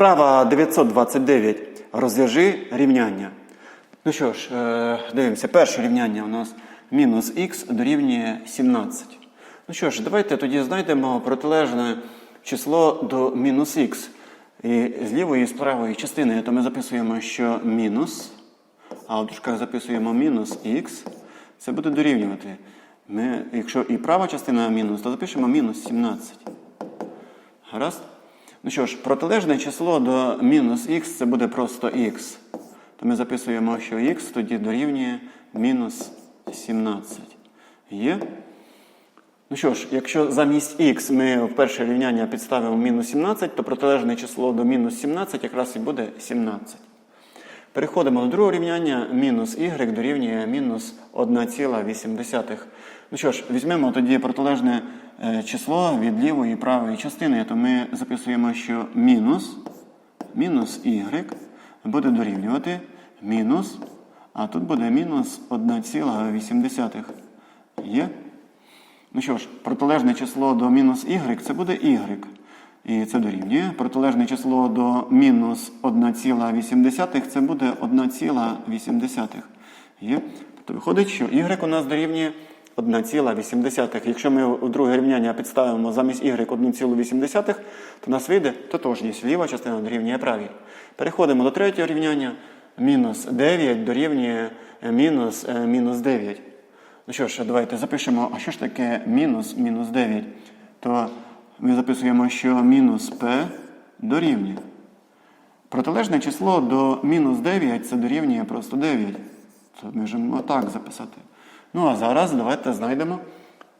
Вправа 929. Розв'яжи рівняння. Ну що ж, е, дивимося. Перше рівняння у нас мінус х дорівнює 17. Ну що ж, давайте тоді знайдемо протилежне число до мінус х. І з лівої і з правої частини, то ми записуємо, що мінус, а в дужках записуємо мінус х. Це буде дорівнювати. Ми, якщо і права частина мінус, то запишемо мінус 17. Гаразд? Ну що ж, протилежне число до мінус х це буде просто х. То ми записуємо, що х тоді дорівнює мінус 17. Є? Ну що ж, якщо замість х ми в перше рівняння підставимо мінус 17, то протилежне число до мінус 17 якраз і буде 17. Переходимо до другого рівняння. Мінус y дорівнює мінус 1,8. Ну що ж, візьмемо тоді протилежне число від лівої і правої частини, то ми записуємо, що мінус, мінус y буде дорівнювати мінус, а тут буде мінус 1,8. Є? Ну що ж, протилежне число до мінус y це буде y. І це дорівнює. Протилежне число до мінус 1,8 це буде 1,8. Є? Тобто виходить, що y у нас дорівнює 1,8. Якщо ми у друге рівняння підставимо замість y 1,8, то у нас вийде тотожність. Ліва частина дорівнює правій. Переходимо до третього рівняння. Мінус 9 дорівнює мінус, е, мінус 9. Ну що ж, давайте запишемо, а що ж таке мінус мінус 9? То ми записуємо, що мінус p дорівнює. Протилежне число до мінус 9 це дорівнює просто 9. Це ми можемо так записати. Ну а зараз давайте знайдемо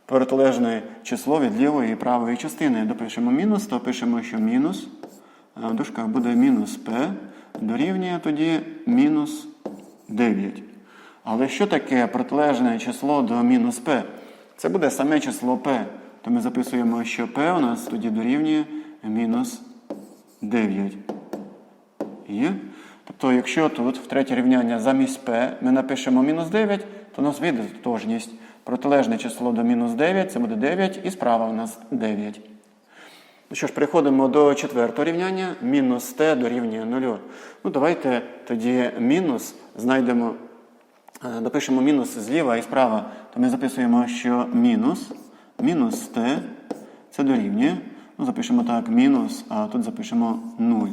протилежне число від лівої і правої частини. Допишемо мінус, то пишемо, що мінус. В дужках буде мінус p дорівнює тоді мінус 9. Але що таке протилежне число до мінус p? Це буде саме число p. То ми записуємо, що p у нас тоді дорівнює мінус 9. Є? Тобто, якщо тут в третє рівняння замість p ми напишемо мінус 9, то у нас вийде тотожність. Протилежне число до мінус 9 це буде 9, і справа у нас 9. Ну що ж, переходимо до четвертого рівняння. Мінус t дорівнює 0. Ну, давайте тоді мінус знайдемо, е, допишемо мінус зліва і справа. То ми записуємо, що мінус, мінус t це дорівнює. Ну, запишемо так, мінус, а тут запишемо 0.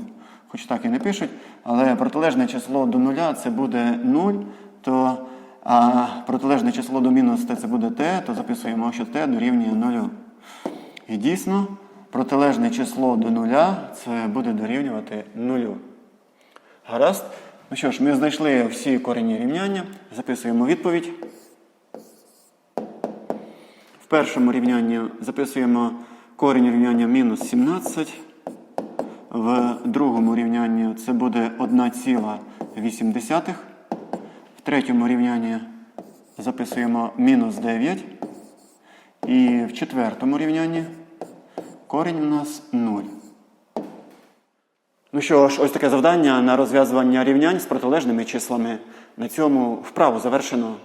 Хоч так і не пишуть, але протилежне число до нуля це буде 0, то а протилежне число до мінус t це буде t, то записуємо, що t дорівнює 0. І дійсно, протилежне число до нуля це буде дорівнювати 0. Гаразд? Ну що ж, ми знайшли всі корені рівняння, записуємо відповідь. В першому рівнянні записуємо корінь рівняння мінус 17. В другому рівнянні це буде 1,8. В третьому рівнянні записуємо мінус 9. І в четвертому рівнянні корінь у нас 0. Ну що ж, ось таке завдання на розв'язування рівнянь з протилежними числами. На цьому вправу завершено.